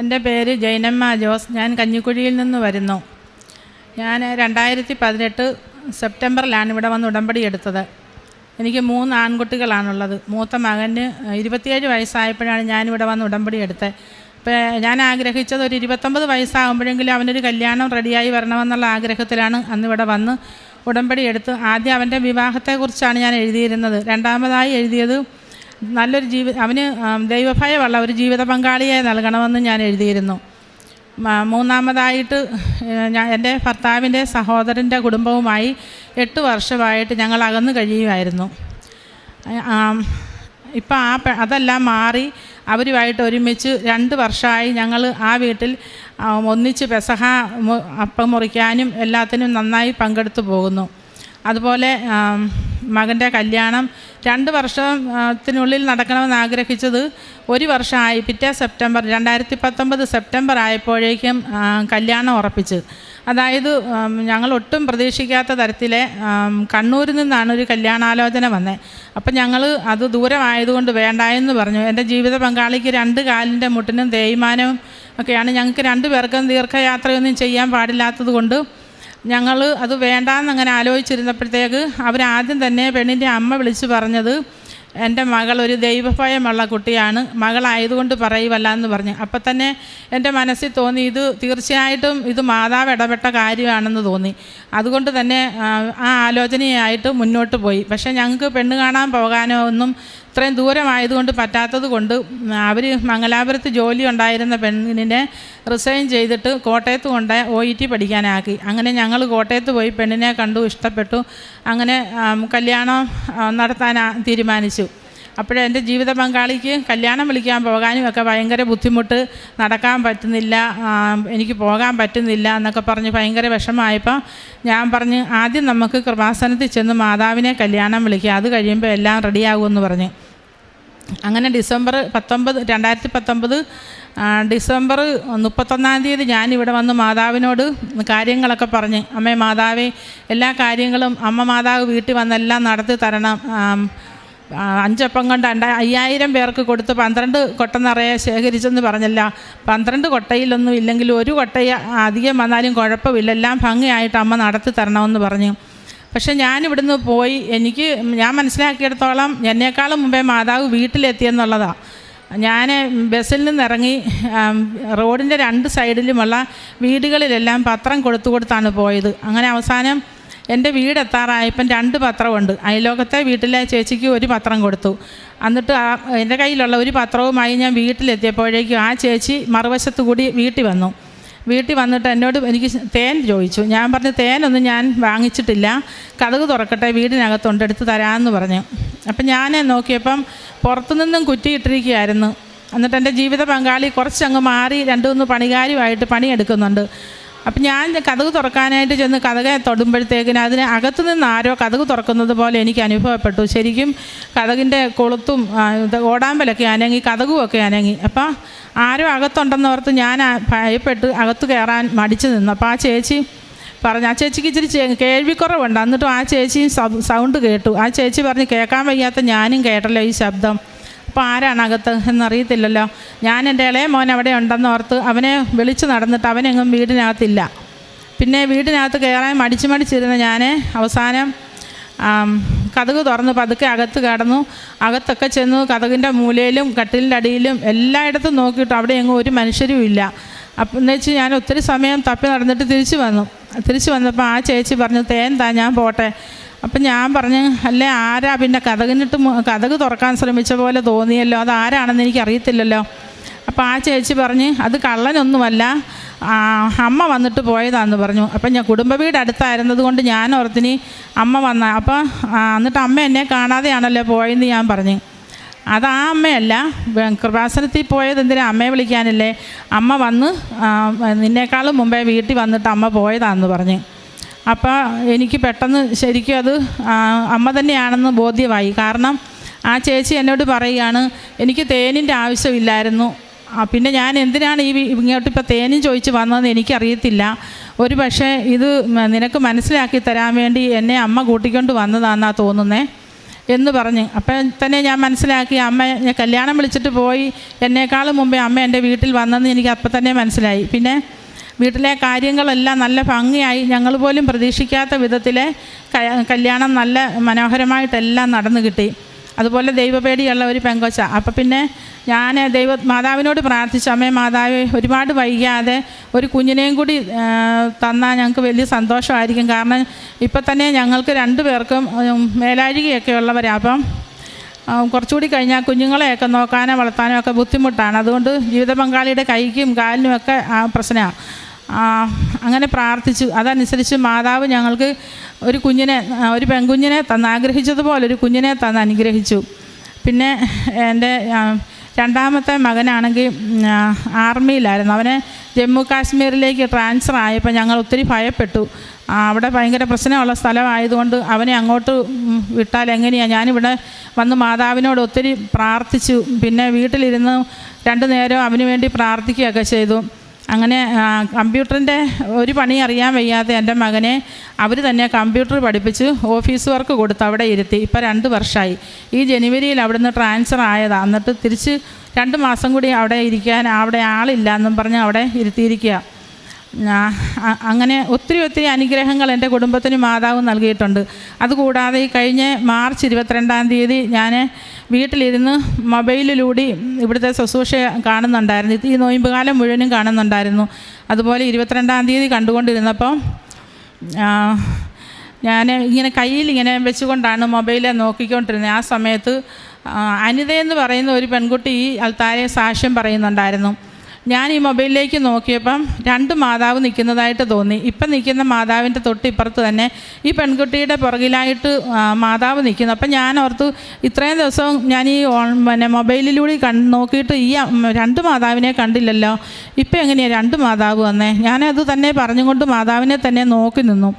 എന്റെ പേര് ജൈനമ്മ ജോസ്. ഞാൻ കഞ്ഞിക്കുഴിയിൽ നിന്ന് വരുന്നു. ഞാൻ രണ്ടായിരത്തി പതിനെട്ട് സെപ്റ്റംബറിലാണ് ഇവിടെ വന്ന് ഉടമ്പടി എടുത്തത്. എനിക്ക് മൂന്ന് ആൺകുട്ടികളാണുള്ളത്. മൂത്ത മകന് ഇരുപത്തിയേഴ് വയസ്സായപ്പോഴാണ് ഞാനിവിടെ വന്ന് ഉടമ്പടി എടുത്തത്. അപ്പോൾ ഞാൻ ആഗ്രഹിച്ചത് ഒരു ഇരുപത്തൊമ്പത് വയസ്സാകുമ്പോഴെങ്കിലും അവനൊരു കല്യാണം റെഡിയായി വരണമെന്നുള്ള ആഗ്രഹത്തിലാണ് അന്ന് ഇവിടെ വന്ന് ഉടമ്പടി എടുത്ത്. ആദ്യം അവന്റെ വിവാഹത്തെക്കുറിച്ചാണ് ഞാൻ എഴുതിയിരുന്നത്. രണ്ടാമതായി എഴുതിയത് നല്ലൊരു ജീവി അവന് ദൈവഭയമുള്ള ഒരു ജീവിത പങ്കാളിയെ നൽകണമെന്ന് ഞാൻ എഴുതിയിരുന്നു. മൂന്നാമതായിട്ട് ഞാൻ എന്റെ ഭർത്താവിന്റെ സഹോദരന്റെ കുടുംബവുമായി എട്ട് വർഷമായിട്ട് ഞങ്ങൾ അകന്നു കഴിയുമായിരുന്നു. ഇപ്പം ആ അതെല്ലാം മാറി അവരുമായിട്ട് ഒരുമിച്ച് രണ്ട് വർഷമായി ഞങ്ങൾ ആ വീട്ടിൽ ഒന്നിച്ച് പെസഹ അപ്പം മുറിക്കാനും എല്ലാത്തിനും നന്നായി പങ്കെടുത്തു പോകുന്നു. അതുപോലെ മകന്റെ കല്യാണം രണ്ട് വർഷത്തിനുള്ളിൽ നടക്കണമെന്ന് ആഗ്രഹിച്ചത് ഒരു വർഷമായി പിറ്റേ സെപ്റ്റംബർ രണ്ടായിരത്തി പത്തൊമ്പത് സെപ്റ്റംബർ ആയപ്പോഴേക്കും കല്യാണം ഉറപ്പിച്ച്. അതായത് ഞങ്ങൾ ഒട്ടും പ്രതീക്ഷിക്കാത്ത തരത്തിലെ കണ്ണൂരിൽ നിന്നാണ് ഒരു കല്യാണാലോചന വന്നത് അപ്പം ഞങ്ങൾ അത് ദൂരമായതുകൊണ്ട് എന്ന് പറഞ്ഞു. എന്റെ ജീവിത പങ്കാളിക്ക് രണ്ട് കാലിന്റെ മുട്ടിനും തേയ്മാനവും ഒക്കെയാണ്. ഞങ്ങൾക്ക് രണ്ട് പേർക്കും ദീർഘയാത്രയൊന്നും ചെയ്യാൻ പാടില്ലാത്തത് കൊണ്ട് ഞങ്ങൾ അത് വേണ്ടാന്നങ്ങനെ ആലോചിച്ചിരുന്നപ്പോഴത്തേക്ക് അവരാദ്യം തന്നെ പെണ്ണിന്റെ അമ്മ വിളിച്ച് പറഞ്ഞത് എന്റെ മകൾ ഒരു ദൈവഭയമുള്ള കുട്ടിയാണ് മകളായതുകൊണ്ട് പറയുവല്ല എന്ന് പറഞ്ഞു. അപ്പം തന്നെ എന്റെ മനസ്സിൽ തോന്നി ഇത് തീർച്ചയായിട്ടും ഇത് മാതാവ് ഇടപെട്ട കാര്യമാണെന്ന് തോന്നി. അതുകൊണ്ട് തന്നെ ആ, ആലോചനയായിട്ട് മുന്നോട്ട് പോയി. പക്ഷേ ഞങ്ങൾക്ക് പെണ്ണ് കാണാൻ പോകാനോ ഒന്നും ഇത്രയും ദൂരമായതുകൊണ്ട് പറ്റാത്തത് കൊണ്ട് അവർ മംഗലാപുരത്ത് ജോലി ഉണ്ടായിരുന്ന പെണ്ണിനെ റിസൈൻ ചെയ്തിട്ട് കോട്ടയത്ത് കൊണ്ട് ഒ ഇ ടി പഠിക്കാനാക്കി. അങ്ങനെ ഞങ്ങൾ കോട്ടയത്ത് പോയി പെണ്ണിനെ കണ്ടു ഇഷ്ടപ്പെട്ടു. അങ്ങനെ കല്യാണം നടത്താൻ തീരുമാനിച്ചു. അപ്പോഴേ എന്റെ ജീവിത പങ്കാളിക്ക് കല്യാണം വിളിക്കാൻ പോകാനും ഒക്കെ ഭയങ്കര ബുദ്ധിമുട്ട് നടക്കാൻ പറ്റുന്നില്ല എനിക്ക് പോകാൻ പറ്റുന്നില്ല എന്നൊക്കെ പറഞ്ഞ് ഭയങ്കര വിഷമമായപ്പോൾ ഞാൻ പറഞ്ഞ് ആദ്യം നമുക്ക് കൃപാസനത്തിൽ ചെന്ന് മാതാവിനെ കല്യാണം വിളിക്കുക അത് കഴിയുമ്പോൾ എല്ലാം റെഡിയാകുമെന്ന് പറഞ്ഞു. അങ്ങനെ ഡിസംബർ പത്തൊമ്പത് രണ്ടായിരത്തി പത്തൊമ്പത് ഡിസംബർ മുപ്പത്തൊന്നാം തീയതി ഞാനിവിടെ വന്ന് മാതാവിനോട് കാര്യങ്ങളൊക്കെ പറഞ്ഞ് അമ്മേ മാതാവേ എല്ലാ കാര്യങ്ങളും അമ്മ മാതാവ് വീട്ടിൽ വന്നെല്ലാം നടത്തി തരണം. അഞ്ചപ്പം കൊണ്ട് രണ്ട അയ്യായിരം പേർക്ക് കൊടുത്ത് പന്ത്രണ്ട് കൊട്ട നിറയെ ശേഖരിച്ചെന്ന് പറഞ്ഞല്ല. പന്ത്രണ്ട് കൊട്ടയിലൊന്നും ഇല്ലെങ്കിലും ഒരു കൊട്ട അധികം വന്നാലും കുഴപ്പമില്ല. എല്ലാം ഭംഗിയായിട്ട് അമ്മ നടത്തി തരണമെന്ന് പറഞ്ഞു. പക്ഷെ ഞാനിവിടുന്ന് പോയി എനിക്ക് ഞാൻ മനസ്സിലാക്കിയിടത്തോളം എന്നേക്കാളും മുമ്പേ മാതാവ് വീട്ടിലെത്തിയെന്നുള്ളതാണ് ഞാൻ ബസ്സിൽ നിന്ന് ഇറങ്ങി ആം, റോഡിന്റെ രണ്ട് സൈഡിലുമുള്ള വീടുകളിലെല്ലാം പത്രം കൊടുത്തു കൊടുത്താണ് പോയത്. അങ്ങനെ അവസാനം എന്റെ വീടെത്താറായപ്പം രണ്ട് പത്രമുണ്ട് അയലോകത്തെ വീട്ടിലെ ചേച്ചിക്ക് ഒരു പത്രം കൊടുത്തു. എന്നിട്ട് ആ എന്റെ കയ്യിലുള്ള ഒരു പത്രവുമായി ഞാൻ വീട്ടിലെത്തിയപ്പോഴേക്കും ആ ചേച്ചി മറുവശത്തു കൂടി വീട്ടിൽ വന്നു. വീട്ടിൽ വന്നിട്ട് എന്നോട് എനിക്ക് തേൻ ചോദിച്ചു. ഞാൻ പറഞ്ഞു തേനൊന്നും ഞാൻ വാങ്ങിച്ചിട്ടില്ല. കഥക് തുറക്കട്ടെ വീടിനകത്തുണ്ട് എടുത്ത് തരാമെന്ന് പറഞ്ഞു. അപ്പം ഞാൻ നോക്കിയപ്പം പുറത്തുനിന്നും കുറ്റിയിട്ടിരിക്കുകയായിരുന്നു എന്നിട്ട് എന്റെ ജീവിത പങ്കാളി കുറച്ചങ്ങ് മാറി രണ്ടു മൂന്ന് പണികാരുമായിട്ട് പണിയെടുക്കുന്നുണ്ട്. അപ്പം ഞാൻ കഥക് തുറക്കാനായിട്ട് ചെന്ന് കഥക തൊടുമ്പോഴത്തേക്കിന് അതിന് അകത്തു നിന്ന് ആരോ കഥക് തുറക്കുന്നത് പോലെ എനിക്ക് അനുഭവപ്പെട്ടു. ശരിക്കും കഥകിന്റെ കൊളുത്തും ഓടാമ്പലൊക്കെ അനങ്ങി കഥകുമൊക്കെ അനങ്ങി. അപ്പം ആരോ അകത്തുണ്ടെന്ന് ഓർത്ത് ഞാൻ ഭയപ്പെട്ട് അകത്ത് കയറാൻ മടിച്ചു നിന്നു. അപ്പോൾ ആ ചേച്ചി പറഞ്ഞു ആ ചേച്ചിക്ക് ഇച്ചിരി കേൾവിക്കുറവുണ്ട്. എന്നിട്ടും ആ ചേച്ചിയും സൗണ്ട് കേട്ടു. ആ ചേച്ചി പറഞ്ഞ് കേൾക്കാൻ വയ്യാത്ത ഞാനും കേട്ടല്ലോ ഈ ശബ്ദം. അപ്പോൾ ആരാണ് അകത്ത് എന്നറിയത്തില്ലല്ലോ. ഞാൻ എന്റെ ഇളയ മോൻ അവിടെ ഉണ്ടെന്ന് ഓർത്ത് അവനെ വിളിച്ച് നടന്നിട്ട് അവനെങ്ങും വീടിനകത്തില്ല. പിന്നെ വീടിനകത്ത് കയറാൻ മടിച്ച് മടിച്ചിരുന്ന ഞാൻ അവസാനം കതക് തുറന്ന് പതുക്കെ അകത്ത് കടന്നു. അകത്തൊക്കെ ചെന്നു കതകിന്റെ മൂലയിലും കട്ടിലിന്റെ അടിയിലും എല്ലായിടത്തും നോക്കിയിട്ട് അവിടെ എങ്ങും ഒരു മനുഷ്യരും ഇല്ല. അപ്പം എന്ന് വെച്ച് ഞാൻ ഒത്തിരി സമയം തപ്പി നടന്നിട്ട് തിരിച്ചു വന്നു. തിരിച്ചു വന്നപ്പോൾ ആ ചേച്ചി പറഞ്ഞു തേൻ താ ഞാൻ പോട്ടെ. അപ്പം ഞാൻ പറഞ്ഞു അല്ലേ ആരാ പിന്നെ കഥകിനിട്ട് കഥക് തുറക്കാൻ ശ്രമിച്ച പോലെ തോന്നിയല്ലോ? അത് ആരാണെന്ന് എനിക്ക് അറിയത്തില്ലല്ലോ. അപ്പോൾ ആ ചേച്ചി പറഞ്ഞ് അത് കള്ളനൊന്നുമല്ല അമ്മ വന്നിട്ട് പോയതാന്ന് പറഞ്ഞു. അപ്പം ഞാൻ കുടുംബ വീട് അടുത്തായിരുന്നത് കൊണ്ട് ഞാൻ ഓർത്തിനി അമ്മ വന്ന അപ്പോൾ എന്നിട്ട് അമ്മ എന്നെ കാണാതെയാണല്ലോ പോയെന്ന് ഞാൻ പറഞ്ഞു. അത് ആ അമ്മയല്ല കൃപാസനത്തിൽ പോയത് എന്തിനാ അമ്മയെ വിളിക്കാനല്ലേ? അമ്മ വന്ന് നിന്നേക്കാളും മുമ്പേ വീട്ടിൽ വന്നിട്ട് അമ്മ പോയതാന്ന് പറഞ്ഞു. അപ്പോൾ എനിക്ക് പെട്ടെന്ന് ശരിക്കും അത് അമ്മ തന്നെയാണെന്ന് ബോധ്യമായി. കാരണം ആ ചേച്ചി എന്നോട് പറയുകയാണ് എനിക്ക് തേനിന്റെ ആവശ്യമില്ലായിരുന്നു. പിന്നെ ഞാൻ എന്തിനാണ് ഈ ഇങ്ങോട്ട് ഇപ്പോൾ തേനും ചോദിച്ച് വന്നതെന്ന് എനിക്കറിയത്തില്ല. ഒരു പക്ഷേ ഇത് നിനക്ക് മനസ്സിലാക്കി തരാൻ വേണ്ടി എന്നെ അമ്മ കൂട്ടിക്കൊണ്ട് വന്നതാണെന്നാ തോന്നുന്നേ എന്ന് പറഞ്ഞ്. അപ്പം തന്നെ ഞാൻ മനസ്സിലാക്കി അമ്മ ഞാൻ കല്യാണം വിളിച്ചിട്ട് പോയി. എന്നേക്കാളും മുമ്പേ അമ്മ എന്റെ വീട്ടിൽ വന്നെന്ന് എനിക്ക് അപ്പം തന്നെ മനസ്സിലായി. പിന്നെ വീട്ടിലെ കാര്യങ്ങളെല്ലാം നല്ല ഭംഗിയായി ഞങ്ങൾ പോലും പ്രതീക്ഷിക്കാത്ത വിധത്തിൽ കല്യാണം നല്ല മനോഹരമായിട്ടെല്ലാം നടന്നു കിട്ടി. അതുപോലെ ദൈവപേടിയുള്ള ഒരു പെങ്കൊച്ച. അപ്പം പിന്നെ ഞാൻ ദൈവ മാതാവിനോട് പ്രാർത്ഥിച്ചു. അമ്മേ മാതാവ് ഒരുപാട് വൈകാതെ ഒരു കുഞ്ഞിനെയും കൂടി തന്നാൽ ഞങ്ങൾക്ക് വലിയ സന്തോഷമായിരിക്കും. കാരണം ഇപ്പം തന്നെ ഞങ്ങൾക്ക് രണ്ടു പേർക്കും മേലാഴികയൊക്കെ ഉള്ളവരാണ് അപ്പം കുറച്ചുകൂടി കഴിഞ്ഞാൽ കുഞ്ഞുങ്ങളെയൊക്കെ നോക്കാനോ വളർത്താനോ ഒക്കെ ബുദ്ധിമുട്ടാണ്. അതുകൊണ്ട് ജീവിത പങ്കാളിയുടെ കൈക്കും കാലിനും ഒക്കെ പ്രശ്നമാണ് അങ്ങനെ പ്രാർത്ഥിച്ചു. അതനുസരിച്ച് മാതാവ് ഞങ്ങൾക്ക് ഒരു കുഞ്ഞിനെ ഒരു പെൺകുഞ്ഞിനെ തന്ന് ആഗ്രഹിച്ചതുപോലെ ഒരു കുഞ്ഞിനെ തന്ന് അനുഗ്രഹിച്ചു. പിന്നെ എന്റെ രണ്ടാമത്തെ മകനാണെങ്കിൽ ആർമിയിലായിരുന്നു. അവനെ ജമ്മു കാശ്മീരിലേക്ക് ട്രാൻസ്ഫർ ആയപ്പോൾ ഞങ്ങൾ ഒത്തിരി ഭയപ്പെട്ടു. അവിടെ ഭയങ്കര പ്രശ്നമുള്ള സ്ഥലമായതുകൊണ്ട് അവനെ അങ്ങോട്ട് വിട്ടാൽ എങ്ങനെയാണ് ഞാനിവിടെ വന്ന് മാതാവിനോട് ഒത്തിരി പ്രാർത്ഥിച്ചു. പിന്നെ വീട്ടിലിരുന്ന് രണ്ടു നേരം അവന് വേണ്ടി പ്രാർത്ഥിക്കുകയൊക്കെ ചെയ്തു. അങ്ങനെ കമ്പ്യൂട്ടറിന്റെ ഒരു പണി അറിയാൻ വയ്യാതെ എന്റെ മകനെ അവർ തന്നെ കമ്പ്യൂട്ടർ പഠിപ്പിച്ച് ഓഫീസ് വർക്ക് കൊടുത്ത് അവിടെ ഇരുത്തി. ഇപ്പോൾ രണ്ട് വർഷമായി ഈ ജനുവരിയിൽ അവിടുന്ന് ട്രാൻസ്ഫർ ആയതാണ് എന്നിട്ട് തിരിച്ച് രണ്ട് മാസം കൂടി അവിടെ ഇരിക്കാൻ അവിടെ ആളില്ല എന്നും പറഞ്ഞ് അവിടെ ഇരുത്തിയിരിക്കുക. അങ്ങനെ ഒത്തിരി ഒത്തിരി അനുഗ്രഹങ്ങൾ എന്റെ കുടുംബത്തിന് മാതാവ് നൽകിയിട്ടുണ്ട്. അതുകൂടാതെ ഈ കഴിഞ്ഞ മാർച്ച് ഇരുപത്തിരണ്ടാം തീയതി ഞാൻ വീട്ടിലിരുന്ന് മൊബൈലിലൂടെ ഇവിടുത്തെ ശുശ്രൂഷ കാണുന്നുണ്ടായിരുന്നു. ഈ നോയമ്പ് കാലം മുഴുവനും കാണുന്നുണ്ടായിരുന്നു. അതുപോലെ ഇരുപത്തിരണ്ടാം തീയതി കണ്ടുകൊണ്ടിരുന്നപ്പോൾ ഞാൻ ഇങ്ങനെ കയ്യിൽ ഇങ്ങനെ വെച്ചുകൊണ്ടാണ് മൊബൈലെ നോക്കിക്കൊണ്ടിരുന്നത്. ആ സമയത്ത് അനിത എന്ന് പറയുന്ന ഒരു പെൺകുട്ടി ഈ അൽത്താരെ സാക്ഷ്യം പറയുന്നുണ്ടായിരുന്നു. ഞാൻ ഈ മൊബൈലിലേക്ക് നോക്കിയപ്പം രണ്ട് മാതാവ് നിൽക്കുന്നതായിട്ട് തോന്നി. ഇപ്പം നിൽക്കുന്ന മാതാവിന്റെ തൊട്ട് ഇപ്പുറത്ത് തന്നെ ഈ പെൺകുട്ടിയുടെ പുറകിലായിട്ട് മാതാവ് നിൽക്കുന്നു. അപ്പം ഞാൻ ഓർത്തു ഇത്രയും ദിവസവും ഞാൻ ഈ പിന്നെ മൊബൈലിലൂടെ കണ്ട് നോക്കിയിട്ട് ഈ രണ്ട് മാതാവിനെ കണ്ടില്ലല്ലോ. ഇപ്പം എങ്ങനെയാണ് രണ്ട് മാതാവ് വന്നേ? ഞാനത് തന്നെ പറഞ്ഞുകൊണ്ട് മാതാവിനെ തന്നെ നോക്കി നിന്നു.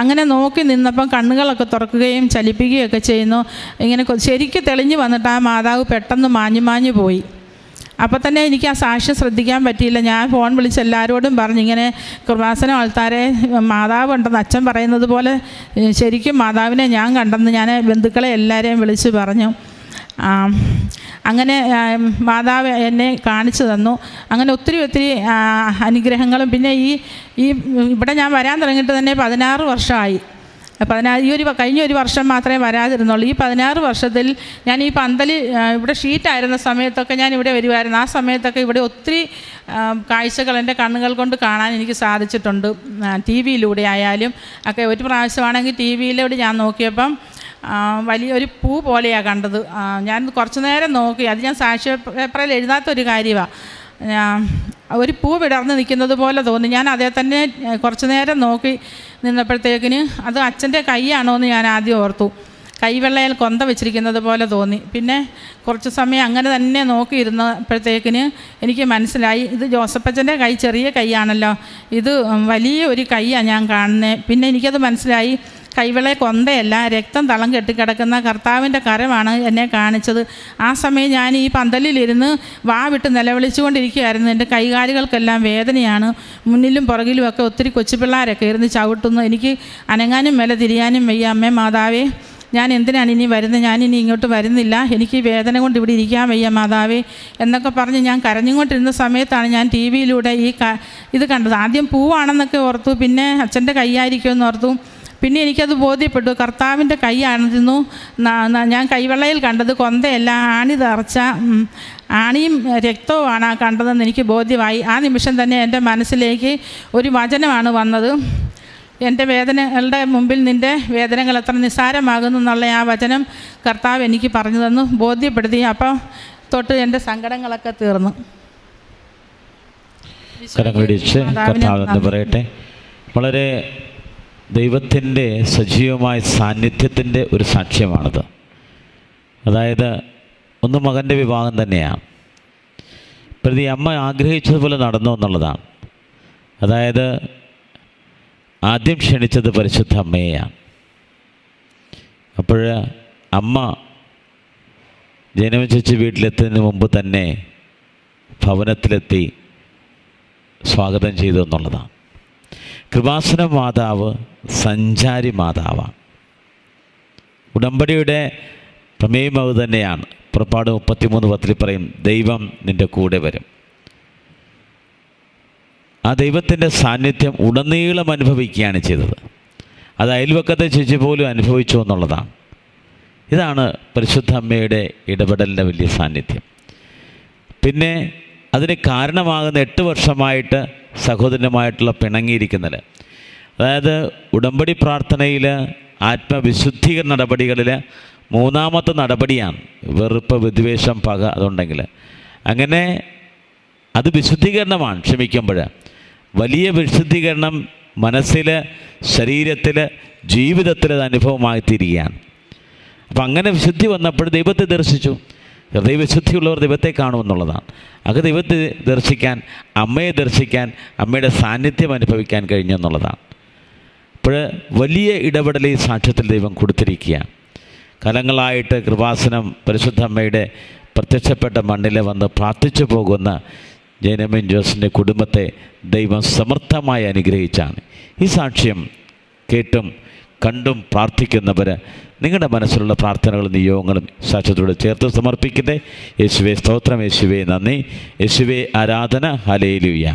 അങ്ങനെ നോക്കി നിന്നപ്പം കണ്ണുകളൊക്കെ തുറക്കുകയും ചലിപ്പിക്കുകയൊക്കെ ചെയ്യുന്നു. ഇങ്ങനെ ശരിക്ക് തെളിഞ്ഞു വന്നിട്ട് ആ മാതാവ് പെട്ടെന്ന് മാഞ്ഞു മാഞ്ഞു പോയി. അപ്പോൾ തന്നെ എനിക്ക് ആ സാക്ഷ്യം ശ്രദ്ധിക്കാൻ പറ്റിയില്ല. ഞാൻ ഫോൺ വിളിച്ച് എല്ലാവരോടും പറഞ്ഞു ഇങ്ങനെ കൃപാസന ആൾക്കാരെ മാതാവ് ഉണ്ടെന്ന് അച്ഛൻ പറയുന്നത് പോലെ ശരിക്കും മാതാവിനെ ഞാൻ കണ്ടെന്ന് ഞാൻ ബന്ധുക്കളെ എല്ലാവരെയും വിളിച്ച് പറഞ്ഞു. അങ്ങനെ മാതാവ് എന്നെ കാണിച്ചു തന്നു. അങ്ങനെ ഒത്തിരി ഒത്തിരി അനുഗ്രഹങ്ങളും. പിന്നെ ഈ ഈ ഇവിടെ ഞാൻ വരാൻ തുടങ്ങിയിട്ട് തന്നെ പതിനാറ് വർഷമായി. പതിനാറ് ഈ ഒരു കഴിഞ്ഞ ഒരു വർഷം മാത്രമേ വരാതിരുന്നുള്ളൂ. ഈ പതിനാറ് വർഷത്തിൽ ഞാൻ ഈ പന്തൽ ഇവിടെ ഷീറ്റായിരുന്ന സമയത്തൊക്കെ ഞാൻ ഇവിടെ വരുമായിരുന്നു ആ സമയത്തൊക്കെ ഇവിടെ ഒത്തിരി കാഴ്ചകൾ എന്റെ കണ്ണുകൾ കൊണ്ട് കാണാൻ എനിക്ക് സാധിച്ചിട്ടുണ്ട്. ടി വിയിലൂടെ ആയാലും ഒക്കെ ഒരു പ്രാവശ്യമാണെങ്കിൽ ടി വിയിലൂടെ ഞാൻ നോക്കിയപ്പം വലിയൊരു പൂ പോലെയാണ് കണ്ടത്. ഞാൻ കുറച്ച് നേരം നോക്കി. അത് ഞാൻ സാക്ഷ്യ പേപ്പറിൽ എഴുതാത്തൊരു കാര്യമാണ് ഒരു പൂ വിടർന്ന് നിൽക്കുന്നത് പോലെ തോന്നി. ഞാൻ അതേ തന്നെ കുറച്ച് നേരം നോക്കി നിന്നപ്പോഴത്തേക്കിന് അത് അച്ഛന്റെ കൈയാണോ എന്ന് ഞാൻ ആദ്യം ഓർത്തു. കൈവെള്ളയിൽ കൊന്ത വെച്ചിരിക്കുന്നത് പോലെ തോന്നി. പിന്നെ കുറച്ച് സമയം അങ്ങനെ തന്നെ നോക്കിയിരുന്നപ്പോഴത്തേക്കിന് എനിക്ക് മനസ്സിലായി ഇത് ജോസഫച്ചന്റെ കൈ ചെറിയ കൈയാണല്ലോ. ഇത് വലിയ ഒരു കൈയാണ് ഞാൻ കാണുന്നത് പിന്നെ എനിക്കത് മനസ്സിലായി കൈവിളെ കൊന്തയല്ല രക്തം തളം കെട്ടിക്കിടക്കുന്ന കർത്താവിന്റെ കരമാണ് എന്നെ കാണിച്ചത്. ആ സമയം ഞാൻ ഈ പന്തലിലിരുന്ന് വാവിട്ട് നിലവിളിച്ചുകൊണ്ടിരിക്കുകയായിരുന്നു. എന്റെ കൈകാലുകൾക്കെല്ലാം വേദനയാണ്. മുന്നിലും പുറകിലും ഒക്കെ ഒത്തിരി കൊച്ചുപിള്ളേരൊക്കെ ഇരുന്ന് ചവിട്ടുന്നു. എനിക്ക് അനങ്ങാനും മേലെ തിരിയാനും വയ്യ. അമ്മേ മാതാവേ ഞാൻ എന്തിനാണ് ഇനി വരുന്നത്? ഇനി ഇങ്ങോട്ട് വരുന്നില്ല. എനിക്ക് വേദന കൊണ്ട് ഇവിടെ ഇരിക്കാൻ വയ്യ മാതാവേ എന്നൊക്കെ പറഞ്ഞ് ഞാൻ കരഞ്ഞുകൊണ്ടിരുന്ന സമയത്താണ് ഞാൻ ടി വിയിലൂടെ ഈ ഇത് കണ്ടത്. ആദ്യം പൂവാണെന്നൊക്കെ ഓർത്തു. പിന്നെ അച്ഛന്റെ കൈയായിരിക്കുമെന്ന് ഓർത്തു. പിന്നെ എനിക്കത് ബോധ്യപ്പെട്ടു. കർത്താവിന്റെ കൈയാണെന്നു ന- ന- ഞാൻ കൈവെള്ളയിൽ കണ്ടത് കൊന്തയല്ല ആണി തറച്ച ആണിയും രക്തവുമാണ് ആ കണ്ടതെന്ന് എനിക്ക് ബോധ്യമായി. ആ നിമിഷം തന്നെ എന്റെ മനസ്സിലേക്ക് ഒരു വചനമാണ് വന്നത്. എന്റെ വേദനകളുടെ മുമ്പിൽ നിന്റെ വേദനകൾ എത്ര നിസ്സാരമാകുന്നു എന്നുള്ള ആ വചനം കർത്താവ് എനിക്ക് പറഞ്ഞു തന്നു ബോധ്യപ്പെടുത്തി. അപ്പം തൊട്ട് എന്റെ സങ്കടങ്ങളൊക്കെ തീർന്നു. കരങ്ങളിടിച്ച് കർത്താവ് എന്ന് പറയട്ടെ. വളരെ ദൈവത്തിന്റെ സജീവമായ സാന്നിധ്യത്തിന്റെ ഒരു സാക്ഷ്യമാണത്. അതായത് ഒന്ന് മകന്റെ വിവാഹം തന്നെയാണ്. പ്രതി അമ്മ ആഗ്രഹിച്ചതുപോലെ നടന്നു എന്നുള്ളതാണ്. അതായത് ആദ്യം ക്ഷണിച്ചത് പരിശുദ്ധ അമ്മയെയാണ്. അപ്പോൾ അമ്മ ജനമചേച്ചി വീട്ടിലെത്തുന്നതിന് മുമ്പ് തന്നെ ഭവനത്തിലെത്തി സ്വാഗതം ചെയ്തു എന്നുള്ളതാണ്. കൃപാസന മാതാവ് സഞ്ചാരി മാതാവാണ് ഉടമ്പടിയുടെ പ്രമേയം അത് തന്നെയാണ്. പുറപ്പാട് മുപ്പത്തിമൂന്ന് പത്തിൽ പറയും ദൈവം നിന്റെ കൂടെ വരും. ആ ദൈവത്തിന്റെ സാന്നിധ്യം ഉടനീളം അനുഭവിക്കുകയാണ് ചെയ്തത്. അത് അയൽവക്കത്തെ ചേച്ചി പോലും അനുഭവിച്ചു എന്നുള്ളതാണ്. ഇതാണ് പരിശുദ്ധ അമ്മയുടെ ഇടപെടലിന്റെ വലിയ സാന്നിധ്യം. പിന്നെ അതിന് കാരണമാകുന്ന എട്ട് വർഷമായിട്ട് സഹോദരനുമായിട്ടുള്ള പിണങ്ങിയിരിക്കുന്നത്. അതായത് ഉടമ്പടി പ്രാർത്ഥനയിൽ ആത്മവിശുദ്ധീകരണ നടപടികളിൽ മൂന്നാമത്തെ നടപടിയാണ് വെറുപ്പ് വിദ്വേഷം പക അതുണ്ടെങ്കിൽ അങ്ങനെ അത് വിശുദ്ധീകരണമാണ് ക്ഷമിക്കുമ്പോൾ വലിയ വിശുദ്ധീകരണം മനസ്സിൽ ശരീരത്തിൽ ജീവിതത്തിൽ അത് അനുഭവമായി തീരുകയാണ് അപ്പം അങ്ങനെ വിശുദ്ധി വന്നപ്പോൾ ദൈവത്തെ ദർശിച്ചു. ഹൃദയവിശുദ്ധിയുള്ളവർ ദൈവത്തെ കാണുമെന്നുള്ളതാണ്. അത് ദൈവത്തെ ദർശിക്കാൻ അമ്മയെ ദർശിക്കാൻ അമ്മയുടെ സാന്നിധ്യം അനുഭവിക്കാൻ കഴിഞ്ഞു എന്നുള്ളതാണ്. അപ്പോൾ വലിയ ഇടപെടൽ ഈ സാക്ഷ്യത്തിൽ ദൈവം കൊടുത്തിരിക്കുകയാണ്. കലങ്ങളായിട്ട് കൃപാസനം പരിശുദ്ധ അമ്മയുടെ പ്രത്യക്ഷപ്പെട്ട മണ്ണിൽ വന്ന് പ്രാർത്ഥിച്ചു പോകുന്ന ജനമിൻ ജോസിന്റെ കുടുംബത്തെ ദൈവം സമർത്ഥമായി അനുഗ്രഹിച്ചാണ്. ഈ സാക്ഷ്യം കേട്ടും കണ്ടും പ്രാർത്ഥിക്കുന്നവർ നിങ്ങളുടെ മനസ്സിലുള്ള പ്രാർത്ഥനകളും നിയോഗങ്ങളും സാക്ഷ്യത്തോട് ചേർത്ത് സമർപ്പിക്കട്ടെ. യേശുവെ സ്തോത്രം. യേശുവെ നന്ദി. യേശുവെ ആരാധന. ഹലേലുയ്യ